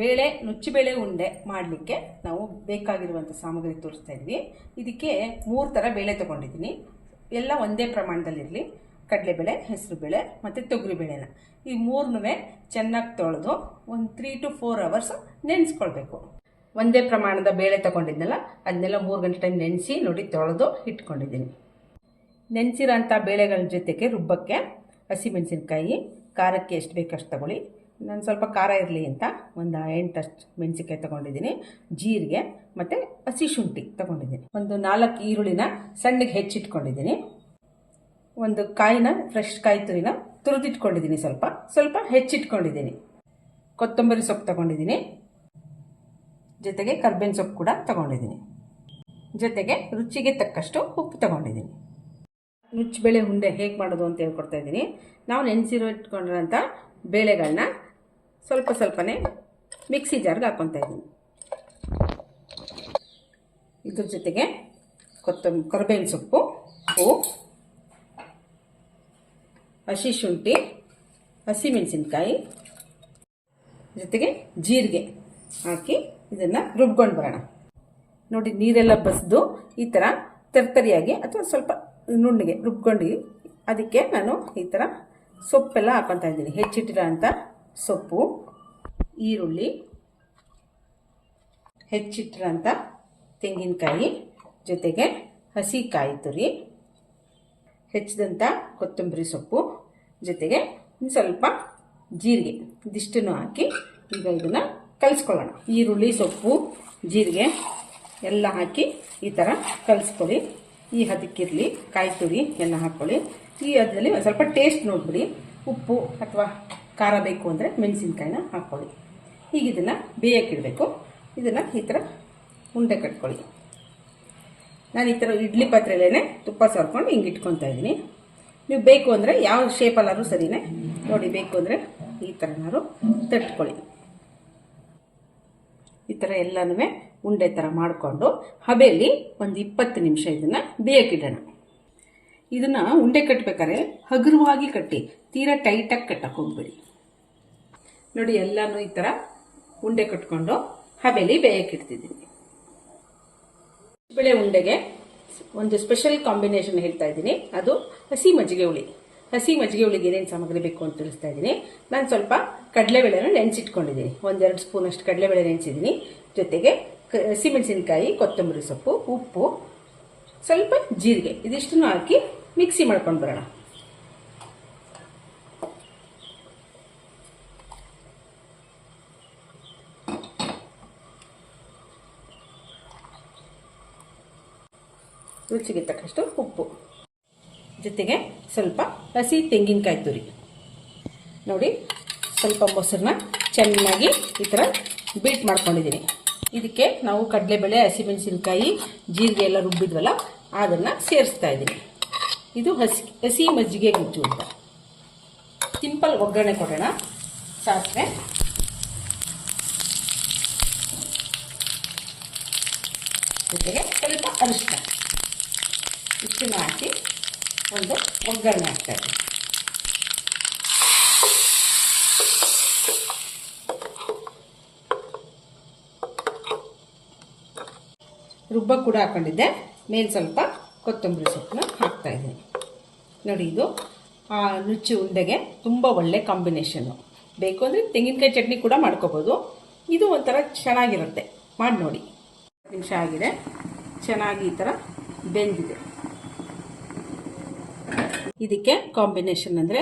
ಬೇಳೆ, ನುಚ್ಚಿಬೇಳೆ ಉಂಡೆ ಮಾಡಲಿಕ್ಕೆ ನಾವು ಬೇಕಾಗಿರುವಂಥ ಸಾಮಗ್ರಿ ತೋರಿಸ್ತಾ ಇದ್ವಿ. ಇದಕ್ಕೆ ಮೂರು ಥರ ಬೇಳೆ ತೊಗೊಂಡಿದ್ದೀನಿ. ಎಲ್ಲ ಒಂದೇ ಪ್ರಮಾಣದಲ್ಲಿರಲಿ. ಕಡಲೆಬೇಳೆ, ಹೆಸರುಬೇಳೆ ಮತ್ತು ತೊಗರಿಬೇಳೆನ. ಈ ಮೂರನ್ನೂ ಚೆನ್ನಾಗಿ ತೊಳೆದು ಒಂದು ತ್ರೀ ಟು ಫೋರ್ ಅವರ್ಸ್ ನೆನೆಸ್ಕೊಳ್ಬೇಕು. ಒಂದೇ ಪ್ರಮಾಣದ ಬೇಳೆ ತೊಗೊಂಡಿದ್ನಲ್ಲ ಅದನ್ನೆಲ್ಲ ಮೂರು ಗಂಟೆ ಟೈಮ್ ನೆನೆಸಿ ನೋಡಿ ತೊಳೆದು ಇಟ್ಕೊಂಡಿದ್ದೀನಿ. ನೆನೆಸಿರೋಂಥ ಬೇಳೆಗಳ ಜೊತೆಗೆ ರುಬ್ಬಕ್ಕೆ ಹಸಿಮೆಣಸಿನ್ಕಾಯಿ ಖಾರಕ್ಕೆ ಎಷ್ಟು ಬೇಕಷ್ಟು ತಗೊಳ್ಳಿ. ನಾನು ಸ್ವಲ್ಪ ಖಾರ ಇರಲಿ ಅಂತ ಒಂದು ಎಂಟಷ್ಟು ಮೆಣಸಿಕಾಯಿ ತೊಗೊಂಡಿದ್ದೀನಿ, ಜೀರಿಗೆ ಮತ್ತು ಹಸಿ ಶುಂಠಿ ತೊಗೊಂಡಿದ್ದೀನಿ. ಒಂದು ನಾಲ್ಕು ಈರುಳ್ಳಿನ ಸಣ್ಣಗೆ ಹೆಚ್ಚಿಟ್ಕೊಂಡಿದ್ದೀನಿ. ಒಂದು ಕಾಯಿನ ಫ್ರೆಶ್ ಕಾಯಿ ತುರಿನ ತುರಿದಿಟ್ಕೊಂಡಿದ್ದೀನಿ ಸ್ವಲ್ಪ ಸ್ವಲ್ಪ ಹೆಚ್ಚಿಟ್ಕೊಂಡಿದ್ದೀನಿ. ಕೊತ್ತಂಬರಿ ಸೊಪ್ಪು ತೊಗೊಂಡಿದ್ದೀನಿ. ಜೊತೆಗೆ ಕರ್ಬೇವಿನ ಸೊಪ್ಪು ಕೂಡ ತೊಗೊಂಡಿದ್ದೀನಿ. ಜೊತೆಗೆ ರುಚಿಗೆ ತಕ್ಕಷ್ಟು ಉಪ್ಪು ತೊಗೊಂಡಿದ್ದೀನಿ. ನುಚ್ಚಬೇಳೆ ಉಂಡೆ ಹೇಗೆ ಮಾಡೋದು ಅಂತ ಹೇಳ್ಕೊಡ್ತಾ ಇದ್ದೀನಿ. ನಾವು ನೆನೆಸಿರೋ ಇಟ್ಕೊಂಡಿರೋಂಥ ಬೇಳೆಗಳನ್ನ ಸ್ವಲ್ಪ ಸ್ವಲ್ಪನೇ ಮಿಕ್ಸಿ ಜಾರ್ಗೆ ಹಾಕ್ಕೊತಾ ಇದ್ದೀನಿ. ಇದ್ರ ಜೊತೆಗೆ ಕೊತ್ತಂಬ ಕರಿಬೇವಿನ ಸೊಪ್ಪು, ಉಪ್ಪು, ಹಸಿ ಶುಂಠಿ ಹಸಿಮೆಣಸಿನ್ಕಾಯಿ ಜೊತೆಗೆ ಜೀರಿಗೆ ಹಾಕಿ ಇದನ್ನು ರುಬ್ಕೊಂಡು ಬರೋಣ. ನೋಡಿ ನೀರೆಲ್ಲ ಬಸ್ದು ಈ ಥರ ತರ್ತರಿಯಾಗಿ ಅಥವಾ ಸ್ವಲ್ಪ ನುಣ್ಣಗೆ ರುಬ್ಕೊಂಡು ಅದಕ್ಕೆ ನಾನು ಈ ಥರ ಸೊಪ್ಪೆಲ್ಲ ಹಾಕೊತಾ ಇದ್ದೀನಿ. ಹೆಚ್ಚಿಟ್ಟಿರೋ ಅಂಥ ಸೊಪ್ಪು, ಈರುಳ್ಳಿ ಹೆಚ್ಚಿಟ್ಟಿರೋಂಥ ತೆಂಗಿನಕಾಯಿ, ಜೊತೆಗೆ ಹಸಿ ಕಾಯಿ ತುರಿ, ಹೆಚ್ಚಿದಂಥ ಕೊತ್ತಂಬರಿ ಸೊಪ್ಪು, ಜೊತೆಗೆ ಸ್ವಲ್ಪ ಜೀರಿಗೆ. ಇದಿಷ್ಟನ್ನು ಹಾಕಿ ಈಗ ಇದನ್ನು ಕಲಿಸ್ಕೊಳ್ಳೋಣ. ಈರುಳ್ಳಿ, ಸೊಪ್ಪು, ಜೀರಿಗೆ ಎಲ್ಲ ಹಾಕಿ ಈ ಥರ ಕಲಿಸ್ಕೊಳ್ಳಿ. ಈ ಹದಕ್ಕಿರಲಿ ಕಾಯಿ ತುರಿ ಎಲ್ಲ ಹಾಕ್ಕೊಳ್ಳಿ. ಈ ಅದರಲ್ಲಿ ಸ್ವಲ್ಪ ಟೇಸ್ಟ್ ನೋಡಿಬಿಡಿ. ಉಪ್ಪು ಅಥವಾ ಖಾರ ಬೇಕು ಅಂದರೆ ಮೆಣಸಿನ್ಕಾಯಿನ ಹಾಕ್ಕೊಳ್ಳಿ ಈಗ ಇದನ್ನು ಬೇಯಕ್ಕಿಡಬೇಕು ಇದನ್ನು ಈ ಥರ ಉಂಡೆ ಕಟ್ಕೊಳ್ಳಿ. ನಾನು ಈ ಥರ ಇಡ್ಲಿ ಪಾತ್ರೆಯಲ್ಲೇ ತುಪ್ಪ ಸರ್ಕೊಂಡು ಹಿಂಗೆ ಇಟ್ಕೊತಾ ಇದ್ದೀನಿ. ನೀವು ಬೇಕು ಅಂದರೆ ಯಾವ ಶೇಪಲ್ಲಾದ್ರೂ ಸರಿನೇ ನೋಡಿ ಬೇಕು ಅಂದರೆ ಈ ಥರನಾದ್ರು ತಟ್ಕೊಳ್ಳಿ. ಈ ಥರ ಎಲ್ಲನೂ ಉಂಡೆ ಥರ ಮಾಡಿಕೊಂಡು ಹಬೆಯಲ್ಲಿ ಒಂದು ಇಪ್ಪತ್ತು ನಿಮಿಷ ಇದನ್ನು ಬೇಯಕ್ಕಿಡೋಣ ಇದನ್ನು ಉಂಡೆ ಕಟ್ಟಬೇಕಾದ್ರೆ ಹಗುರವಾಗಿ ಕಟ್ಟಿ, ತೀರಾ ಟೈಟಾಗಿ ಕಟ್ಟಕ್ಕೆ ಹೋಗ್ಬೇಡಿ. ನೋಡಿ ಎಲ್ಲಾನು ಈ ಥರ ಉಂಡೆ ಕಟ್ಕೊಂಡು ಹಬೆಲಿ ಬೇಯಕ್ಕಿಡ್ತಿದ್ದೀನಿ ಬೆಳೆ ಉಂಡೆಗೆ ಒಂದು ಸ್ಪೆಷಲ್ ಕಾಂಬಿನೇಷನ್ ಹೇಳ್ತಾ ಇದ್ದೀನಿ. ಅದು ಹಸಿ ಮಜ್ಜಿಗೆ ಹುಳಿ. ಹಸಿ ಮಜ್ಜಿಗೆ ಹುಳಿಗೆ ಏನೇನು ಸಾಮಗ್ರಿ ಬೇಕು ಅಂತ ತಿಳಿಸ್ತಾ ಇದ್ದೀನಿ. ನಾನು ಸ್ವಲ್ಪ ಕಡಲೆಬೇಳೆನ ನೆನೆಸಿಟ್ಕೊಂಡಿದ್ದೀನಿ. ಒಂದೆರಡು ಸ್ಪೂನ್ ಅಷ್ಟು ಕಡಲೆಬೇಳೆ ನೆನೆಸಿದ್ದೀನಿ. ಜೊತೆಗೆ ಹಸಿಮೆಣಸಿನಕಾಯಿ, ಕೊತ್ತಂಬರಿ ಸೊಪ್ಪು, ಉಪ್ಪು, ಸ್ವಲ್ಪ ಜೀರಿಗೆ. ಇದಿಷ್ಟನ್ನು ಹಾಕಿ ಮಿಕ್ಸಿ ಮಾಡ್ಕೊಂಡು ಬರೋಣ. ರುಚಿಗೆ ತಕ್ಕಷ್ಟು ಉಪ್ಪು. ಜೊತೆಗೆ ಸ್ವಲ್ಪ ಹಸಿ ತೆಂಗಿನಕಾಯಿ ತುರಿ. ನೋಡಿ, ಸ್ವಲ್ಪ ಮೊಸರನ್ನ ಚೆನ್ನಾಗಿ ಈ ಥರ ಬೀಟ್ ಮಾಡ್ಕೊಂಡಿದ್ದೀನಿ. ಇದಕ್ಕೆ ನಾವು ಕಡಲೆಬೇಳೆ, ಹಸಿಮೆಣಸಿನ್ಕಾಯಿ, ಜೀರಿಗೆ ಎಲ್ಲ ರುಬ್ಬಿದ್ವಲ್ಲ, ಅದನ್ನು ಸೇರಿಸ್ತಾ ಇದ್ದೀನಿ. ಇದು ಹಸಿ ಹಸಿ ಮಜ್ಜಿಗೆ ಗುಜ್ಜು ಅಂತ. ಸಿಂಪಲ್ ಒಗ್ಗರಣೆ ಕೊಡೋಣ. ಸಾಸಿವೆ. ಜೊತೆಗೆ ಸ್ವಲ್ಪ ಅರಿಶಿನ ಇಷ್ಟನ್ನು ಹಾಕಿ ಒಂದು ಒಗ್ಗರಣೆ ಹಾಕ್ತಾ ಇದ್ದೀನಿ ರುಬ್ಬ ಕೂಡ ಹಾಕೊಂಡಿದ್ದೆ. ಮೇಲೆ ಸ್ವಲ್ಪ ಕೊತ್ತಂಬರಿ ಸೊಪ್ಪನ್ನ ಹಾಕ್ತಾ ಇದ್ದೀನಿ. ನೋಡಿ ಇದು, ಆ, ನುಚ್ಚು ಉಂಡೆಗೆ ತುಂಬ ಒಳ್ಳೆ ಕಾಂಬಿನೇಷನ್ನು ಬೇಕು ಅಂದರೆ ತೆಂಗಿನಕಾಯಿ ಚಟ್ನಿ ಕೂಡ ಮಾಡ್ಕೋಬೋದು. ಇದು ಒಂಥರ ಚೆನ್ನಾಗಿರುತ್ತೆ. ಮಾಡಿ ನೋಡಿ ನಿಮಿಷ ಆಗಿದೆ. ಚೆನ್ನಾಗಿ ಈ ಥರ ಬೆಂದಿದೆ. ಇದಕ್ಕೆ ಕಾಂಬಿನೇಷನ್ ಅಂದರೆ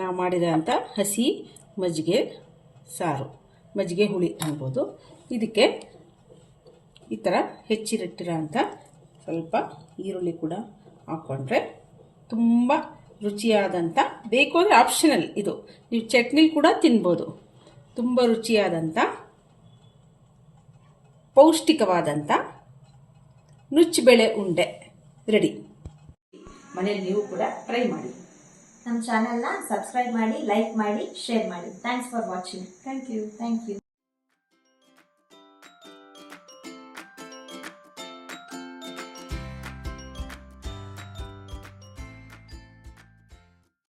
ನಾವು ಮಾಡಿರೋಂಥ ಹಸಿ, ಮಜ್ಜಿಗೆ, ಸಾರು. ಮಜ್ಜಿಗೆ ಹುಳಿ ಅನ್ಬೋದು. ಇದಕ್ಕೆ ಈ ಥರ ಹೆಚ್ಚಿರಿಟ್ಟಿರೋ ಅಂಥ ಸ್ವಲ್ಪ ಈರುಳ್ಳಿ ಕೂಡ ಹಾಕ್ಕೊಂಡ್ರೆ ತುಂಬ ರುಚಿಯಾದಂಥ ಬೇಕು ಅಂದರೆ ಆಪ್ಷನಲ್ ಇದು. ನೀವು ಚಟ್ನಿ ಕೂಡ ತಿನ್ಬೋದು. ತುಂಬ ರುಚಿಯಾದಂಥ ಪೌಷ್ಟಿಕವಾದಂಥ ನುಚ್ಚುಬೇಳೆ ಉಂಡೆ ರೆಡಿ ಮನೇಲಿ ನೀವು ಕೂಡ ಟ್ರೈ ಮಾಡಿ. ನಮ್ಮ ಚಾನೆಲ್ನ ಸಬ್ಸ್ಕ್ರೈಬ್ ಮಾಡಿ ಲೈಕ್ ಮಾಡಿ ಶೇರ್ ಮಾಡಿ. Thanks for watching thank you thank you